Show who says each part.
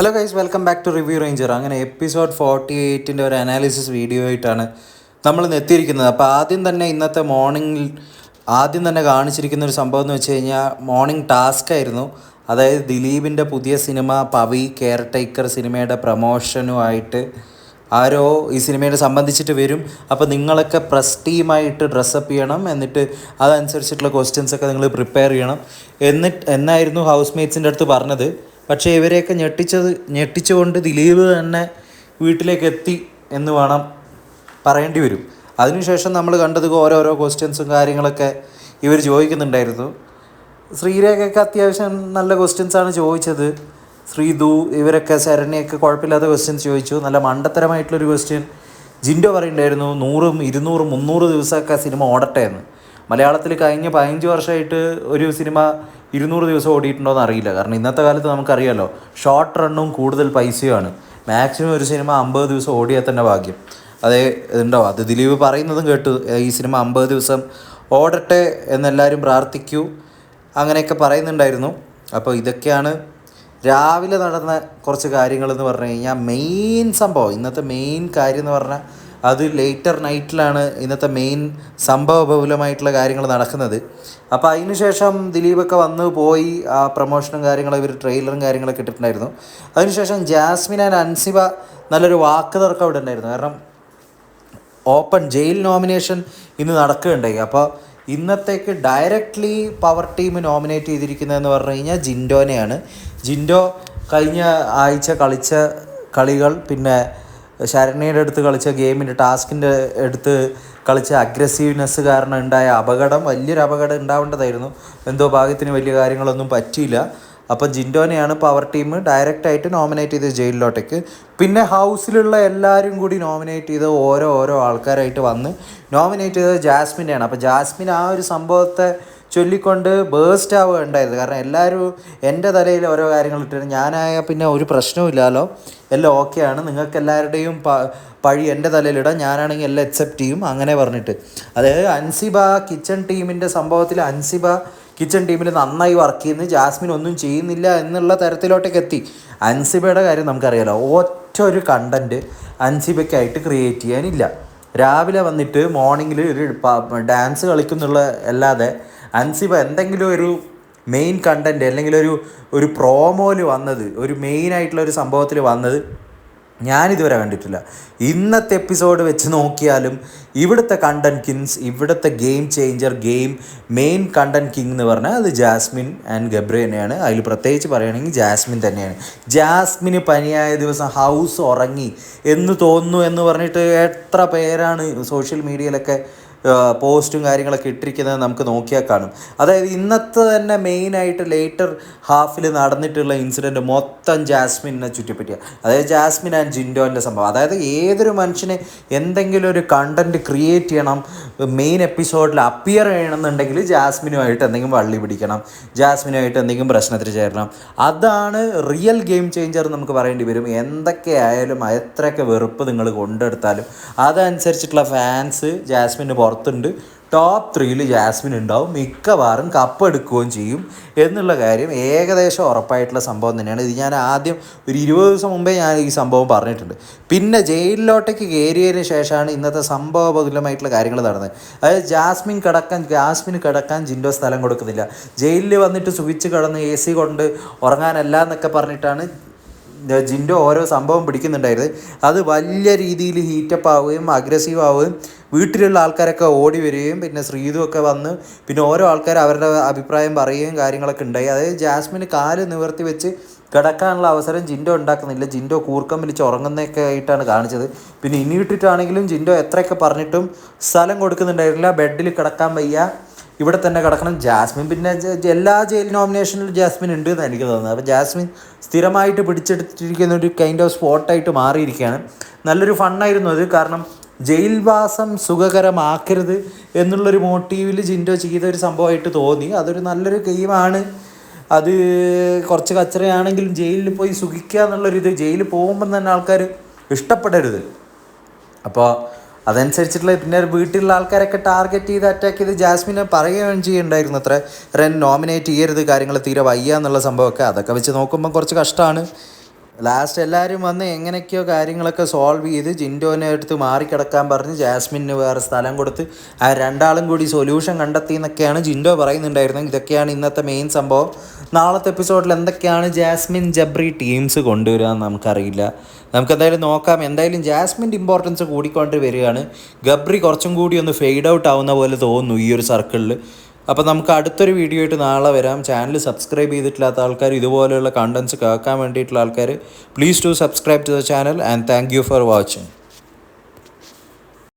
Speaker 1: Hello guys welcome back to review ranger അങ്ങനെ episode forty എയ്റ്റിന്റെ ഒരു അനാലിസിസ് വീഡിയോ ആയിട്ടാണ് നമ്മൾ എത്തിയിരിക്കുന്നത്. അപ്പോൾ ആദ്യം തന്നെ ഇന്നത്തെ മോർണിംഗിൽ ആദ്യം തന്നെ കാണിച്ചിരിക്കുന്ന ഒരു സംഭവം എന്ന് വെച്ച് കഴിഞ്ഞാൽ മോർണിംഗ് ടാസ്ക് ആയിരുന്നു. അതായത് ദിലീപിന്റെ പുതിയ സിനിമ പവി കെയർ ടേക്കർ സിനിമയുടെ പ്രമോഷനുമായിട്ട് ആരോ ഈ സിനിമയെ സംബന്ധിച്ചിട്ട് വരും. അപ്പോൾ നിങ്ങളൊക്കെ പ്രസ് ടീമായിട്ട് ഡ്രസ്സപ്പ് ചെയ്യണം. എന്നിട്ട് അതനുസരിച്ചിട്ടുള്ള ക്വസ്റ്റ്യൻസ് ഒക്കെ നിങ്ങൾ പ്രിപ്പയർ ചെയ്യണം. എന്നിട്ട് എന്നായിരുന്നു ഹൗസ് മേറ്റ്സിന്റെ അടുത്ത് പറഞ്ഞത്? പക്ഷേ ഇവരെയൊക്കെ ഞെട്ടിച്ചത് ഞെട്ടിച്ചുകൊണ്ട് ദിലീപ് തന്നെ വീട്ടിലേക്ക് എത്തി എന്ന് വേണം പറയേണ്ടി വരും. അതിനുശേഷം നമ്മൾ കണ്ടത് ഓരോരോ ക്വസ്റ്റ്യൻസും കാര്യങ്ങളൊക്കെ ഇവർ ചോദിക്കുന്നുണ്ടായിരുന്നു. ശ്രീരേഖയൊക്കെ അത്യാവശ്യം നല്ല ക്വസ്റ്റ്യൻസാണ് ചോദിച്ചത്. ശ്രീതു ഇവരൊക്കെ ശരണ്യൊക്കെ കുഴപ്പമില്ലാത്ത ക്വസ്റ്റ്യൻസ് ചോദിച്ചു. നല്ല മണ്ടത്തരമായിട്ടുള്ളൊരു ക്വസ്റ്റ്യൻ ജിൻഡോ പറയുണ്ടായിരുന്നു നൂറും ഇരുന്നൂറും മുന്നൂറ് ദിവസമൊക്കെ സിനിമ ഓടട്ടെ എന്ന്. മലയാളത്തിൽ കഴിഞ്ഞ പതിനഞ്ച് വർഷമായിട്ട് ഒരു സിനിമ ഇരുന്നൂറ് ദിവസം ഓടിയിട്ടുണ്ടോ എന്ന് അറിയില്ല. കാരണം ഇന്നത്തെ കാലത്ത് നമുക്കറിയാലോ ഷോർട്ട് റണ്ണും കൂടുതൽ പൈസയുമാണ്. മാക്സിമം ഒരു സിനിമ അമ്പത് ദിവസം ഓടിയാൽ തന്നെ ഭാഗ്യം. അതേ ഉണ്ടോ അത് ദിലീപ് പറയുന്നതും കേട്ടു. ഈ സിനിമ അമ്പത് ദിവസം ഓടട്ടെ എന്നെല്ലാവരും പ്രാർത്ഥിക്കൂ. അങ്ങനെയൊക്കെ പറയുന്നുണ്ടായിരുന്നു. അപ്പോൾ ഇതൊക്കെയാണ് രാവിലെ നടന്ന കുറച്ച് കാര്യങ്ങളെന്ന് പറഞ്ഞു കഴിഞ്ഞാൽ മെയിൻ സംഭവം. ഇന്നത്തെ മെയിൻ കാര്യം എന്ന് പറഞ്ഞാൽ അത് ലേറ്റർ നൈറ്റിലാണ് ഇന്നത്തെ മെയിൻ സംഭവബഹുലമായിട്ടുള്ള കാര്യങ്ങൾ നടക്കുന്നത്. അപ്പോൾ അതിനുശേഷം ദിലീപൊക്കെ വന്ന് പോയി ആ പ്രൊമോഷനും കാര്യങ്ങളും ഇവർ ട്രെയിലറും കാര്യങ്ങളൊക്കെ ഇട്ടിട്ടുണ്ടായിരുന്നു. അതിനുശേഷം ജാസ്മിൻ ആൻഡ് അൻസിബ നല്ലൊരു വാക്ക് തർക്കം അവിടെ ഉണ്ടായിരുന്നു. കാരണം ഓപ്പൺ ജയിൽ നോമിനേഷൻ ഇന്ന് നടക്കുകയുണ്ടായി. അപ്പോൾ ഇന്നത്തേക്ക് ഡയറക്റ്റ്ലി പവർ ടീം നോമിനേറ്റ് ചെയ്തിരിക്കുന്നതെന്ന് പറഞ്ഞു കഴിഞ്ഞാൽ ജിൻഡോനെയാണ്. ജിൻഡോ കഴിഞ്ഞ ആഴ്ച കളിച്ച കളികൾ പിന്നെ ശരണ്യയുടെ അടുത്ത് കളിച്ച ഗെയിമിന്റെ ടാസ്കിന്റെ അടുത്ത് കളിച്ച അഗ്രസീവ്നെസ് കാരണം ഉണ്ടായ അപകടം വലിയൊരു അപകടം ഉണ്ടാവേണ്ടതായിരുന്നു. എന്തോ ഭാഗ്യത്തിന് വലിയ കാര്യങ്ങളൊന്നും പറ്റിയില്ല. അപ്പോൾ ജിൻഡോനെയാണ് പവർ ടീം ഡയറക്റ്റായിട്ട് നോമിനേറ്റ് ചെയ്തത് ജയിലിലോട്ടേക്ക്. പിന്നെ ഹൗസിലുള്ള എല്ലാവരും കൂടി നോമിനേറ്റ് ചെയ്ത് ഓരോ ഓരോ ആൾക്കാരായിട്ട് വന്ന് നോമിനേറ്റ് ചെയ്തത് ജാസ്മിനെയാണ്. അപ്പോൾ ജാസ്മിൻ ആ ഒരു സംഭവത്തെ ചൊല്ലിക്കൊണ്ട് ബേസ്റ്റ് ആവുക കാരണം എല്ലാവരും എന്റെ തലയിൽ ഓരോ കാര്യങ്ങൾ ഇട്ടിട്ട് ഞാനായ പിന്നെ ഒരു പ്രശ്നവുമില്ലല്ലോ എല്ലാം ഓക്കെയാണ് നിങ്ങൾക്ക് എല്ലാവരുടെയും പഴി എന്റെ തലയിലിടാം ഞാനാണെങ്കിൽ എല്ലാം അക്സെപ്റ്റ് ചെയ്യും. അങ്ങനെ പറഞ്ഞിട്ട്. അതായത് അൻസിബ കിച്ചൺ ടീമിന്റെ സംഭവത്തിൽ അൻസിബ കിച്ചൺ ടീമിൽ നന്നായി വർക്ക് ചെയ്യുന്നു ജാസ്മിൻ ഒന്നും ചെയ്യുന്നില്ല എന്നുള്ള തരത്തിലോട്ടേക്ക് എത്തി. അൻസിബയുടെ കാര്യം നമുക്കറിയാലോ. ഒറ്റ ഒരു കണ്ടന്റ് അൻസിബയ്ക്കായിട്ട് ക്രിയേറ്റ് ചെയ്യാനില്ല. രാവിലെ വന്നിട്ട് മോർണിംഗിൽ ഒരു ഡാൻസ് കളിക്കുന്നുള്ള അല്ലാതെ അൻസിബ എന്തെങ്കിലും ഒരു മെയിൻ കണ്ടന്റ് അല്ലെങ്കിൽ ഒരു ഒരു പ്രോമോയിൽ വന്നത് ഒരു മെയിൻ ആയിട്ടുള്ള ഒരു സംഭവത്തിൽ വന്നത് ഞാനിതുവരെ കണ്ടിട്ടില്ല. ഇന്നത്തെ എപ്പിസോഡ് വെച്ച് നോക്കിയാലും ഇവിടുത്തെ കണ്ടന്റ് കിങ്സ് ഇവിടുത്തെ game changer game main content king എന്ന് പറഞ്ഞാൽ അത് ജാസ്മിൻ ആൻഡ് ഗബ്രി തന്നെയാണ്. അതിൽ പ്രത്യേകിച്ച് പറയുകയാണെങ്കിൽ ജാസ്മിൻ തന്നെയാണ്. ജാസ്മിന് പനിയായ ദിവസം ഹൗസ് ഉറങ്ങി എന്ന് തോന്നുന്നു എന്ന് പറഞ്ഞിട്ട് എത്ര പേരാണ് സോഷ്യൽ മീഡിയയിലൊക്കെ പോസ്റ്റും കാര്യങ്ങളൊക്കെ ഇട്ടിരിക്കുന്നത് നമുക്ക് നോക്കിയാൽ കാണും. അതായത് ഇന്നത്തെ തന്നെ മെയിനായിട്ട് ലേറ്റർ ഹാഫിൽ നടന്നിട്ടുള്ള ഇൻസിഡന്റ് മൊത്തം ജാസ്മിനെ ചുറ്റിപ്പറ്റിയാണ് അതായത് ജാസ്മിൻ ആൻഡ് ജിൻഡോന്റെ സംഭവം. അതായത് ഏതൊരു മനുഷ്യനെ എന്തെങ്കിലും ഒരു കണ്ടന്റ് ക്രിയേറ്റ് ചെയ്യണം മെയിൻ എപ്പിസോഡിൽ അപ്പിയർ ചെയ്യണമെന്നുണ്ടെങ്കിൽ ജാസ്മിനുമായിട്ട് എന്തെങ്കിലും വള്ളി പിടിക്കണം ജാസ്മിനുമായിട്ട് എന്തെങ്കിലും പ്രശ്നത്തിൽ ചേരണം. അതാണ് റിയൽ ഗെയിം ചേഞ്ചർ നമുക്ക് പറയേണ്ടി വരും. എന്തൊക്കെ ആയാലും എത്രയൊക്കെ വെറുപ്പ് നിങ്ങൾ കൊണ്ടെടുത്താലും അതനുസരിച്ചിട്ടുള്ള ഫാൻസ് ജാസ്മിന് പുറത്തുണ്ട്. ടോപ്പ് ത്രീയിൽ ജാസ്മിൻ ഉണ്ടാവും. മിക്കവാറും കപ്പ് എടുക്കുകയും ചെയ്യും എന്നുള്ള കാര്യം ഏകദേശം ഉറപ്പായിട്ടുള്ള സംഭവം തന്നെയാണ്. ഇത് ഞാൻ ആദ്യം ഒരു ഇരുപത് ദിവസം മുമ്പേ ഞാൻ ഈ സംഭവം പറഞ്ഞിട്ടുണ്ട്. പിന്നെ ജയിലിലോട്ടേക്ക് കയറിയതിന് ശേഷമാണ് ഇന്നത്തെ സംഭവബഹുലമായിട്ടുള്ള കാര്യങ്ങൾ നടന്നത്. അതായത് ജാസ്മിൻ കിടക്കാൻ ജാസ്മിൻ കിടക്കാൻ ജിൻഡോ സ്ഥലം കൊടുക്കുന്നില്ല. ജയിലിൽ വന്നിട്ട് സുഖിച്ച് കിടന്ന് എ സി കൊണ്ട് ഉറങ്ങാനല്ല എന്നൊക്കെ പറഞ്ഞിട്ടാണ് ജിൻഡോ ഓരോ സംഭവം പിടിക്കുന്നുണ്ടായിരുന്നു. അത് വലിയ രീതിയിൽ ഹീറ്റപ്പ് ആവുകയും അഗ്രസീവ് ആവുകയും വീട്ടിലുള്ള ആൾക്കാരൊക്കെ ഓടി വരികയും പിന്നെ ശ്രീതുമൊക്കെ വന്ന് പിന്നെ ഓരോ ആൾക്കാർ അവരുടെ അഭിപ്രായം പറയുകയും കാര്യങ്ങളൊക്കെ ഉണ്ടായി. അതായത് ജാസ്മിന് കാൽ നിവർത്തി വെച്ച് കിടക്കാനുള്ള അവസരം ജിൻഡോ ഉണ്ടാക്കുന്നില്ല. ജിൻഡോ കൂർക്കം വലിച്ച് ഉറങ്ങുന്നതൊക്കെ ആയിട്ടാണ് കാണിച്ചത്. പിന്നെ ഇനി ഇട്ടിട്ടാണെങ്കിലും ജിൻഡോ എത്രയൊക്കെ പറഞ്ഞിട്ടും സ്ഥലം കൊടുക്കുന്നുണ്ടായിരുന്നില്ല. ബെഡിൽ കിടക്കാൻ വയ്യ. ഇവിടെ തന്നെ കിടക്കണം. ജാസ്മിൻ പിന്നെ എല്ലാ ജയിൽ നോമിനേഷനിലും ജാസ്മിൻ ഉണ്ട് എന്ന് എനിക്ക് തോന്നുന്നത്. അപ്പോൾ ജാസ്മിൻ സ്ഥിരമായിട്ട് പിടിച്ചെടുത്തിരിക്കുന്ന ഒരു കൈൻഡ് ഓഫ് സ്പോട്ടായിട്ട് മാറിയിരിക്കുകയാണ്. നല്ലൊരു ഫണ്ണായിരുന്നു അത്. കാരണം ജയിൽവാസം സുഖകരമാക്കരുത് എന്നുള്ളൊരു മോട്ടീവിൽ ജിൻഡോ ചെയ്ത ഒരു സംഭവമായിട്ട് തോന്നി. അതൊരു നല്ലൊരു ഗെയിമാണ് അത് കുറച്ച് കച്ചറയാണെങ്കിലും ജയിലിൽ പോയി സുഖിക്കുക എന്നുള്ളൊരിത്. ജയിലിൽ പോകുമ്പം തന്നെ ആൾക്കാർ ഇഷ്ടപ്പെടരുത്. അപ്പോൾ അതനുസരിച്ചിട്ടുള്ള പിന്നെ വീട്ടിലുള്ള ആൾക്കാരൊക്കെ ടാർഗറ്റ് ചെയ്ത് അറ്റാക്ക് ചെയ്ത് ജാസ്മിനെ പറയുകയും ചെയ്യുന്നുണ്ടായിരുന്നു അത്ര. റെൻ നോമിനേറ്റ് ചെയ്യരുത് കാര്യങ്ങൾ തീരെ വയ്യ എന്നുള്ള സംഭവമൊക്കെ. അതൊക്കെ വെച്ച് നോക്കുമ്പോൾ കുറച്ച് കഷ്ടമാണ് ലാസ്റ്റ് എല്ലാവരും വന്ന് എങ്ങനെയൊക്കെയോ കാര്യങ്ങളൊക്കെ സോൾവ് ചെയ്ത് ജിൻഡോനെ എടുത്ത് മാറിക്കിടക്കാൻ പറഞ്ഞ് ജാസ്മിന് വേറെ സ്ഥലം കൊടുത്ത് ആ രണ്ടാളും കൂടി സൊല്യൂഷൻ കണ്ടെത്തി എന്നൊക്കെയാണ് ജിൻഡോ പറയുന്നുണ്ടായിരുന്നത്. ഇതൊക്കെയാണ് ഇന്നത്തെ മെയിൻ സംഭവം. നാളത്തെ എപ്പിസോഡിൽ എന്തൊക്കെയാണ് ജാസ്മിൻ ജബ്രി ടീംസ് കൊണ്ടുവരിക എന്ന് നമുക്കറിയില്ല. നമുക്ക് എന്തായാലും നോക്കാം. എന്തായാലും ജാസ്മിന്റെ ഇമ്പോർട്ടൻസ് കൂടിക്കൊണ്ട് വരികയാണ്. ഗബ്രി കുറച്ചും കൂടി ഒന്ന് ഫെയ്ഡ് ഔട്ട് ആവുന്ന പോലെ തോന്നുന്നു ഈ ഒരു സർക്കിളിൽ അപ്പോൾ നമുക്ക് അടുത്തൊരു വീഡിയോ ആയിട്ട് നാളെ വരാം. ചാനൽ സബ്സ്ക്രൈബ് ചെയ്തിട്ടില്ലാത്ത ആൾക്കാർ ഇതുപോലെയുള്ള കണ്ടൻസ് കേൾക്കാൻ വേണ്ടിയിട്ടുള്ള ആൾക്കാർ please to subscribe to the channel and thank you for watching